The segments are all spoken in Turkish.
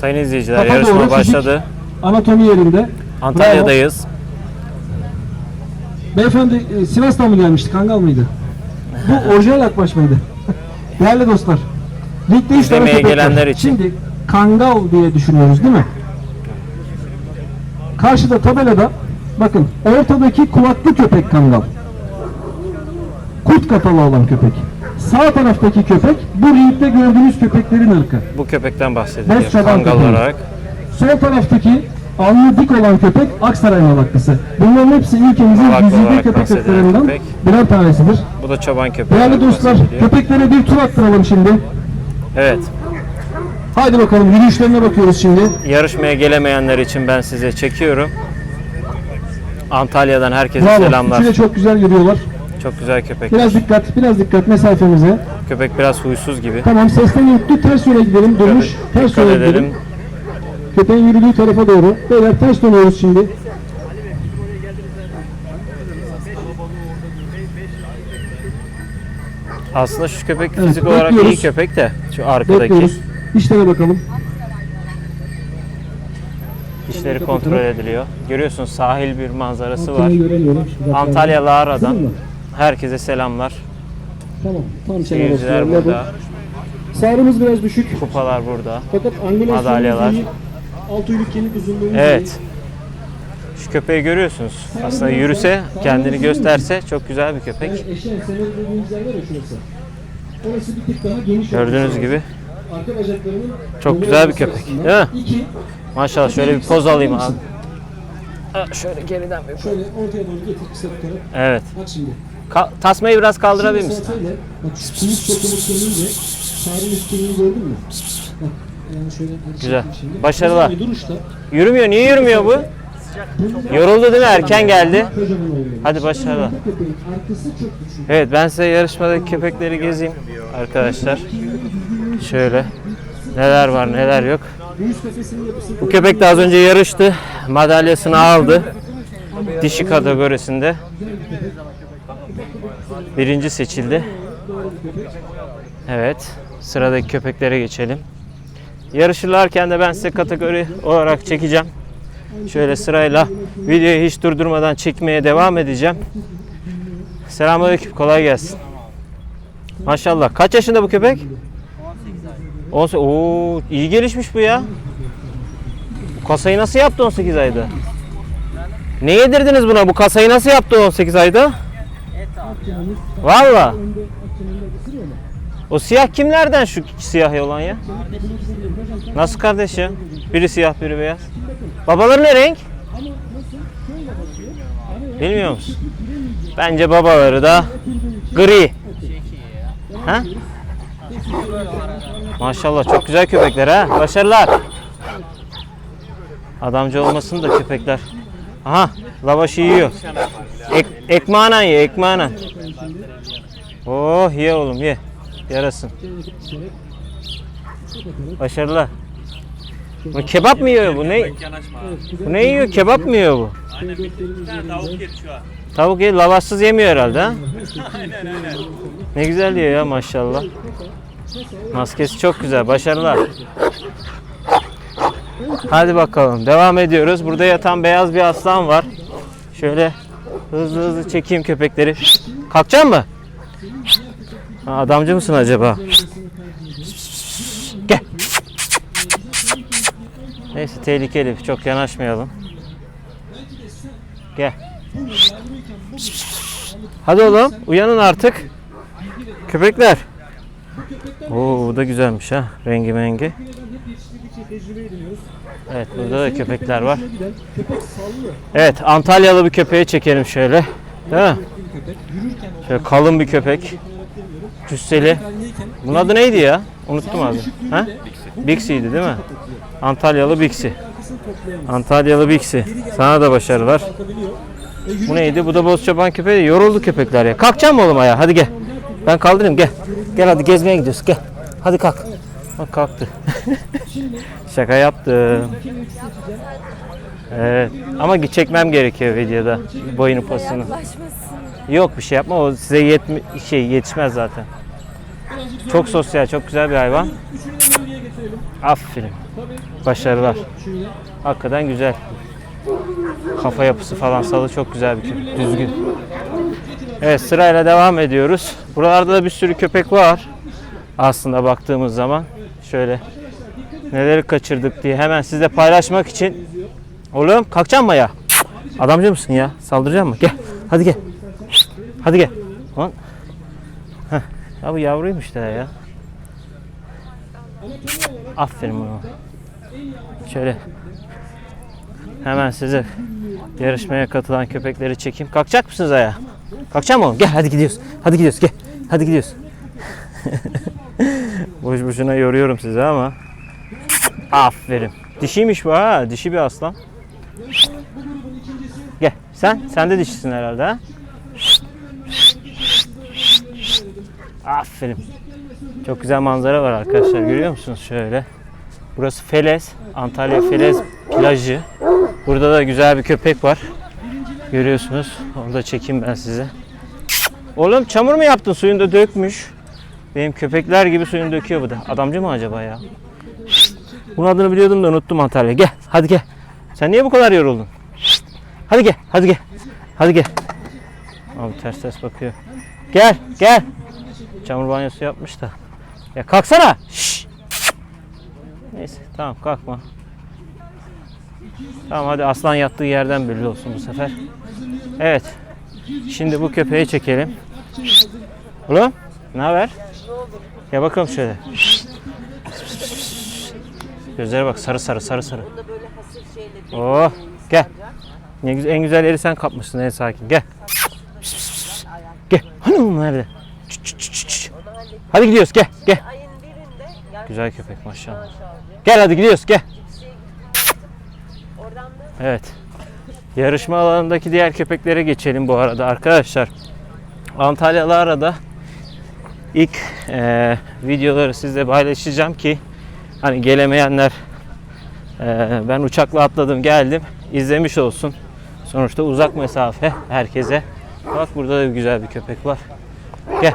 Sayın izleyiciler Kafa yarışma doğru, başladı. Anatomi yerinde. Antalya'dayız. Beyefendi e, Sivas'tan mı gelmişti? Kangal mıydı? Bu orijinal akbaş mıydı? Değerli dostlar. Ligde üç tane var. gelenler için. Şimdi Kangal diye düşünüyoruz değil mi? Karşıda tabelada bakın ortadaki kulaklı köpek Kangal. Kurt kafalı olan köpek. Sağ taraftaki köpek bu ringde gördüğünüz köpeklerin ırkı. Bu köpekten bahsediliyor. Boz çoban Kangal köpeği. olarak. Sol taraftaki alnı dik olan köpek Aksaray Malaklısı. Bunların hepsi ülkemizin Malaklı olarak köpek bahsedilen ırklarından köpek. birer tanesidir. Bu da çoban köpeği. Değerli olarak dostlar, bahsediliyor. köpeklere bir tur attıralım şimdi. Evet. Haydi bakalım yürüyüşlerine bakıyoruz şimdi. Yarışmaya gelemeyenler için ben size çekiyorum. Antalya'dan herkese Bravo. selamlar. Üçü de çok güzel yürüyorlar. Çok güzel köpek. Biraz dikkat, biraz dikkat mesafemize. Köpek biraz huysuz gibi. Tamam sesten yurttu ters yöne gidelim. Ters Dikkat yöne edelim. gidelim. Köpeğin yürüdüğü tarafa doğru. Beyler ters dönüyoruz şimdi. Aslında şu köpek Evet, fizik olarak iyi bekliyoruz. köpek de. Şu arkadaki Bekliyoruz. İşlere bakalım. işleri kontrol ediliyor. Görüyorsunuz sahil bir manzarası var. Antalya Lara'dan? Herkese selamlar. Tamam. Tam Seyirciler burada. Sağrımız biraz düşük. Kupalar burada. Fakat angülasyonumuz Madalyalar. iyi. Alt uyluk kemik uzunluğumuz iyi. Evet. Şu köpeği görüyorsunuz. Aslında yürüse, kendini gösterse çok güzel bir köpek. Yani eşeğin semeri dediğimiz yer var ya şurası. Orası bir tık daha geniş. Gördüğünüz olması gibi. lazım. Arka bacaklarının Çok dolu güzel bir olması köpek, açısından. değil mi? İki, Maşallah şöyle bir poz alayım abi. Ha, Şöyle geriden bir şöyle ortaya doğru getir kısa tutarak. Evet. Bak şimdi. Ka- tasmayı biraz kaldırabilir misin? salçayla, Bak şu kemik sokumu kemiğiyle gördün mü? Bak. Yani şöyle hadi Güzel. çekeyim şimdi. Başarılar. Bir duruşta. Yürümüyor. Niye yürümüyor bu? Yoruldu değil mi? Erken geldi. Kocaman oluyor. Hadi başarılar. Bu köpeğin arkası çok güçlü. Evet ben size yarışmadaki köpekleri gezeyim arkadaşlar. Şöyle. Neler var neler yok. Göğüs kafesinin yapısı Bu köpek de az önce yarıştı. Madalyasını aldı. Dişi kategorisinde. Birinci seçildi. Evet. Sıradaki köpeklere geçelim. Yarışırlarken de ben size kategori olarak çekeceğim. Şöyle sırayla videoyu hiç durdurmadan çekmeye devam edeceğim. Selamünaleyküm. Kolay gelsin. Maşallah. Kaç yaşında bu köpek? 18. Oo, iyi gelişmiş bu ya. Bu kasayı nasıl yaptı 18 ayda? Ne yedirdiniz buna? Bu kasayı nasıl yaptı 18 ayda? Valla. O siyah kimlerden şu siyah olan ya? Nasıl kardeş ya? Biri siyah biri beyaz. Babaları ne renk? Bilmiyor musun? Bence babaları da gri. Ha? Maşallah çok güzel köpekler ha. Başarılar. Adamcı olmasın da köpekler. Aha lavaşı yiyor. Ek, ekmeğine ye ekmeğine. Oh ye oğlum ye. Yarasın. Başarılar. Bu kebap mı yiyor bu? Ne? Bu ne yiyor? Kebap mı yiyor bu? Tavuk ye, lavaşsız yemiyor herhalde ha? Ne güzel yiyor ya maşallah. Maskesi çok güzel. Başarılar. Hadi bakalım. Devam ediyoruz. Burada yatan beyaz bir aslan var. Şöyle hızlı hızlı çekeyim köpekleri. Kalkacak mı? Adamcı mısın acaba? Gel. Neyse tehlikeli. Çok yanaşmayalım. Gel. Hadi oğlum uyanın artık. Köpekler. Oo bu da güzelmiş ha. Rengi mengi. ediniyoruz. Evet burada da köpekler var. Evet Antalyalı bir köpeği çekelim şöyle. Değil mi? Şöyle kalın bir köpek. Cüsseli. Bunun adı neydi ya? Unuttum abi. Ha? Bixi'ydi değil mi? Antalyalı Bixi. Antalyalı Bixi. Sana da başarılar. Kalkabiliyor. Bu neydi? Bu da boz çoban köpeği. Yoruldu köpekler ya. Kalkacak mı oğlum ayağa? Hadi gel. Ben kaldırayım gel. Gel hadi gezmeye gidiyoruz. Gel. Hadi kalk. Bak kalktı. Şaka yaptım. Evet. Ama çekmem gerekiyor videoda. Boyunu posunu. Yok bir şey yapma. O size yetmi şey yetişmez zaten. Çok sosyal, çok güzel bir hayvan. Aferin. Başarılar. Hakikaten güzel. Kafa yapısı falan salı çok güzel bir köpek. Düzgün. Evet sırayla devam ediyoruz. Buralarda da bir sürü köpek var. Aslında baktığımız zaman şöyle neleri kaçırdık diye hemen sizle paylaşmak için. Oğlum kalkacak mı ya? Adamcı mısın ya? Saldıracak mı? Gel. Hadi gel. Hadi gel. Lan. Ya bu yavruymuş da ya. Aferin bana. Şöyle hemen size yarışmaya katılan köpekleri çekeyim. Kalkacak mısınız ayağa? Kalkacak mı oğlum? Gel hadi gidiyoruz. Hadi gidiyoruz gel. Hadi gidiyoruz. Boş boşuna yoruyorum sizi ama. Aferin. Dişiymiş bu ha. Dişi bir aslan. Gel. Sen? Sen de dişisin herhalde ha? Aferin. Çok güzel manzara var arkadaşlar. Görüyor musunuz şöyle? Burası Felez. Antalya Felez plajı. Burada da güzel bir köpek var. Görüyorsunuz. Onu da çekeyim ben size. Oğlum çamur mu yaptın? Suyunu da dökmüş. Benim köpekler gibi suyunu döküyor bu da. Adamcı mı acaba ya? Bunun adını biliyordum da unuttum Antalya. Gel. Hadi gel. Sen niye bu kadar yoruldun? Hadi gel. Hadi gel. Hadi gel. Abi ters ters bakıyor. Gel. Gel. Çamur banyosu yapmış da. Ya kalksana. Şşş. Neyse tamam kalkma. Tamam hadi aslan yattığı yerden belli olsun bu sefer. Evet. Şimdi bu köpeği çekelim. Oğlum ne haber? Ya bakalım şöyle. Gözlere bak sarı sarı sarı sarı. Oh gel. Ne güzel, en güzel yeri sen kapmışsın en sakin. Gel. Gel. Hanım nerede? Hadi gidiyoruz gel gel. Güzel köpek maşallah. Gel hadi gidiyoruz gel. Evet. Yarışma alanındaki diğer köpeklere geçelim bu arada arkadaşlar. Antalyalı arada ilk eee, videoları sizle paylaşacağım ki hani gelemeyenler eee, ben uçakla atladım geldim izlemiş olsun. Sonuçta uzak mesafe herkese. Bak burada da güzel bir köpek var. Gel.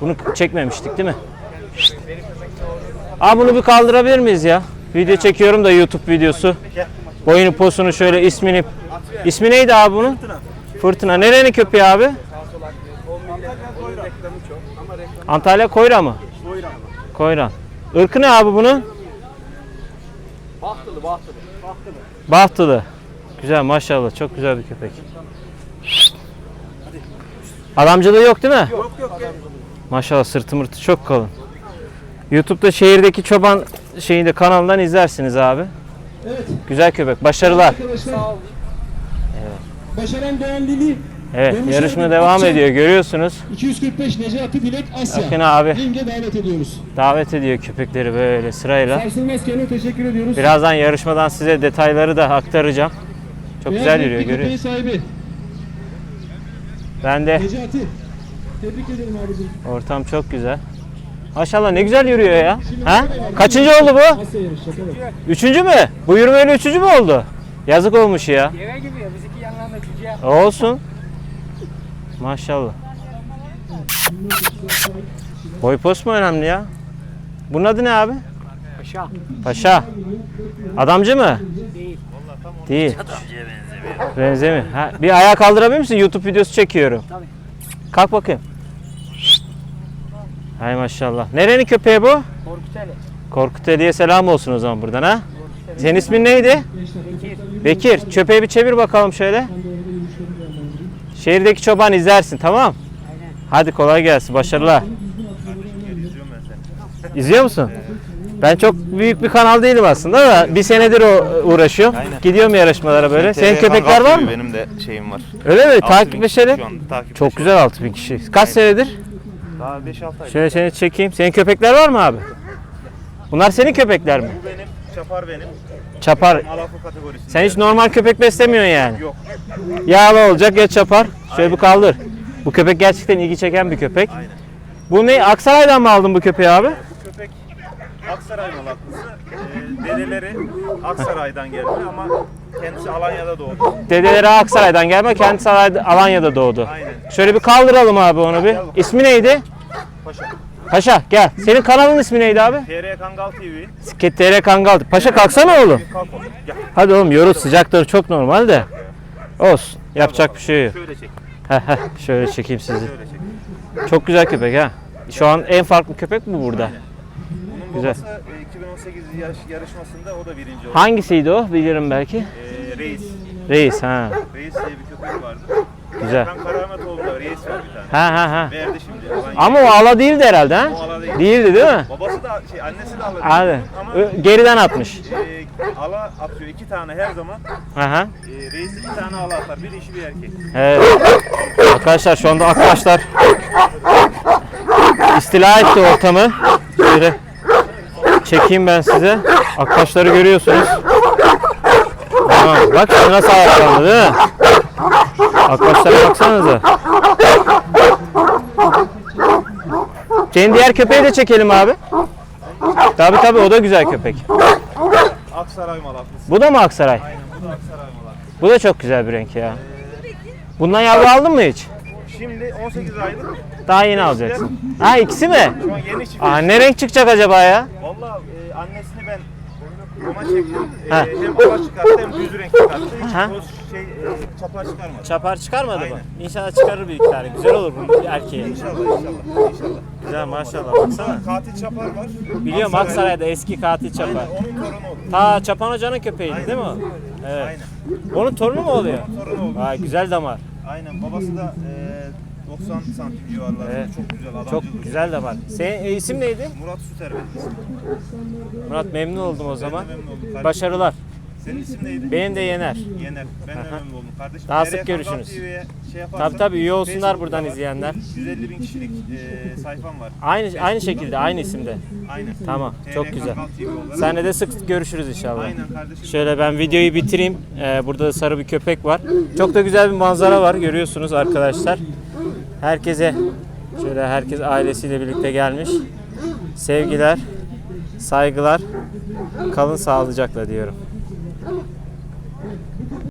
Bunu çekmemiştik değil mi? Aa bunu bir kaldırabilir miyiz ya? Video çekiyorum da YouTube videosu. Boyunu posunu şöyle ismini İsmi neydi abi bunun? Fırtına. Fırtına. Nerenin köpeği abi? Antalya Koyra mı? Koyran. Koyran. Irkı ne abi bunun? Bahtılı, Bahtılı. Bahtılı. Güzel maşallah. Çok güzel bir köpek. Adamcılığı yok değil mi? Yok yok. Maşallah sırtı mırtı çok kalın. YouTube'da şehirdeki çoban şeyinde kanalından izlersiniz abi. Evet. Güzel köpek. Başarılar. Arkadaşlar. Başaran Doğan Lili. Evet, Demiş yarışma devam akşam- ediyor. Görüyorsunuz. 245 Necati Dilek Asya. Bakın abi Ringe davet ediyoruz. davet ediyor köpekleri böyle sırayla. Sarsılmaz Ken'e teşekkür ediyoruz. Birazdan yarışmadan size detayları da aktaracağım. Çok Beyaz güzel yürüyor görüyorsunuz. sahibi Ben de Necati. Tebrik ederim abicim. ortam çok güzel. Maşallah ne güzel yürüyor ya. Ha? Kaçıncı oldu bu? Üçüncü mü? Bu yürümeyle üçüncü mü oldu? Yazık olmuş ya. Deve gibi ya bizimki yanlarında cüce. Olsun. Maşallah. Boy pos mu önemli ya? Bunun adı ne abi? Paşa. Paşa. Adamcı mı? Değil. Değil. benzemiyor. Benzemiyor. Ha, bir ayağa kaldırabilir misin? YouTube videosu çekiyorum. Tabii. Kalk bakayım. Hay maşallah. Nerenin köpeği bu? Korkuteli. Korkut Ali'ye selam olsun o zaman buradan ha. Senin ismin neydi? Bekir. Bekir. Çöpeği bir çevir bakalım şöyle. Şehirdeki çoban izlersin tamam? Aynen. Hadi kolay gelsin. Başarılar. İzliyor musun? Ben çok büyük bir kanal değilim aslında da bir senedir o uğraşıyorum. Gidiyorum yarışmalara böyle. Senin köpekler var mı? Benim de şeyim var. Öyle mi? 6000 kişi. Şu anda. Çok güzel 6000 kişi. Kaç senedir? Daha 5-6 ay. Şöyle seni çekeyim. Senin köpekler var mı abi? Bunlar senin köpekler mi? Bu benim, Çapar benim. Çapar. Kategorisinde. Sen hiç normal köpek beslemiyorsun yani. Yok. Yağlı olacak ya çapar. Şöyle bir kaldır. Bu köpek gerçekten ilgi çeken bir köpek. Aynen. Bu ne? Aksaray'dan mı aldın bu köpeği abi? Aksaray malaklısı. Ee, dedeleri Aksaray'dan geldi ama kendisi Alanya'da doğdu. Dedeleri Aksaray'dan gelme, kendisi Alay- Alanya'da doğdu. Aynen. Şöyle bir kaldıralım abi onu bir. İsmi neydi? Paşa. Paşa gel. Senin kanalın ismi neydi abi? TR Kangal TV. TR Kangal. Paşa kalksana oğlum. Kalk oğlum. Gel. Hadi oğlum yorul sıcakları çok normal de. Olsun. Yapacak bir şey yok. Şöyle çek. Heh, heh, Şöyle çekeyim sizi. Şöyle çek. Çok güzel köpek ha. Şu an en farklı köpek bu burada. Bunun Güzel. babası e, 2018 yaş yarışmasında o da birinci oldu. Hangisiydi o? Bilirim belki. E, Reis. Reis ha. Reis diye bir köpek vardı. Güzel. Ben Karahametoğlu'nda Reis var bir tane. Ha ha ha. Verdi şimdi. Alan Ama o ala değildi herhalde ha? O ala değil. Değildi değil mi? Babası da şey annesi de aladı. Hadi. Ama Ö- Geriden atmış. e, ala atıyor iki tane her zaman. Aha. E, reis iki tane ala atar. Bir dişi bir erkek. Evet. Arkadaşlar şu anda akbaşlar istila etti ortamı. Şöyle çekeyim ben size. Akbaşları görüyorsunuz. Aa, bak şimdi nasıl ayaklandı değil mi? Akbaşlara baksanıza. Senin diğer köpeği de çekelim abi. Tabi tabi o da güzel köpek. Aksaray malaklısı. Bu da mı Aksaray? Aynen bu da Aksaray malaklısı. Bu da çok güzel bir renk ya. Bundan yavru aldın mı hiç? Şimdi 18 aylık. Daha yeni alacaksın. Ha ikisi mi? Şu an yeni çift. Aa ne renk çıkacak acaba ya? Annesini ben ona çektim. E, Ha. hem ala çıkarttı hem düz renk çıkarttı. Hiç Ha. o şey e, çapar çıkarmadı. Çapar çıkarmadı mı? Aynen. İnşallah çıkarır iki tane. Güzel olur bunun erkeği. İnşallah inşallah. inşallah. Güzel maşallah baksana. Katil çapar var. Biliyorum Aksaray'da- Aksaray'da eski katil çapar. Aynen onun torunu oldu. Ta Çapan Hoca'nın köpeğiydi değil mi o? Evet. Aynen. Onun torunu mu oluyor? Torunu oldu. Vay güzel damar. Aynen babası da e, 90 santim civarlarında. Evet. Çok güzel adamcıl. Çok güzel damar. Senin e, isim neydi? Murat Süter benim ismim. Murat memnun oldum o zaman. De memnun oldum. Kardeşim, Başarılar. Senin isim neydi? Benim de Yener. Yener. Ben de memnun oldum kardeşim. Daha Nereye sık Kangal görüşürüz. TV'ye Şey yaparsan, Tabi tabi üye olsunlar Facebook'ta buradan var. izleyenler. 150 bin kişilik e, sayfam var. Aynı aynı şekilde aynı isimde. Aynen. Tamam, TR çok güzel. Kangal TV olarak. Senle de sık görüşürüz inşallah. Aynen kardeşim. Şöyle ben videoyu bitireyim. Ee, burada da sarı bir köpek var. Çok da güzel bir manzara var görüyorsunuz arkadaşlar. Herkese şöyle herkes ailesiyle birlikte gelmiş. Sevgiler, saygılar. Kalın sağlıcakla diyorum.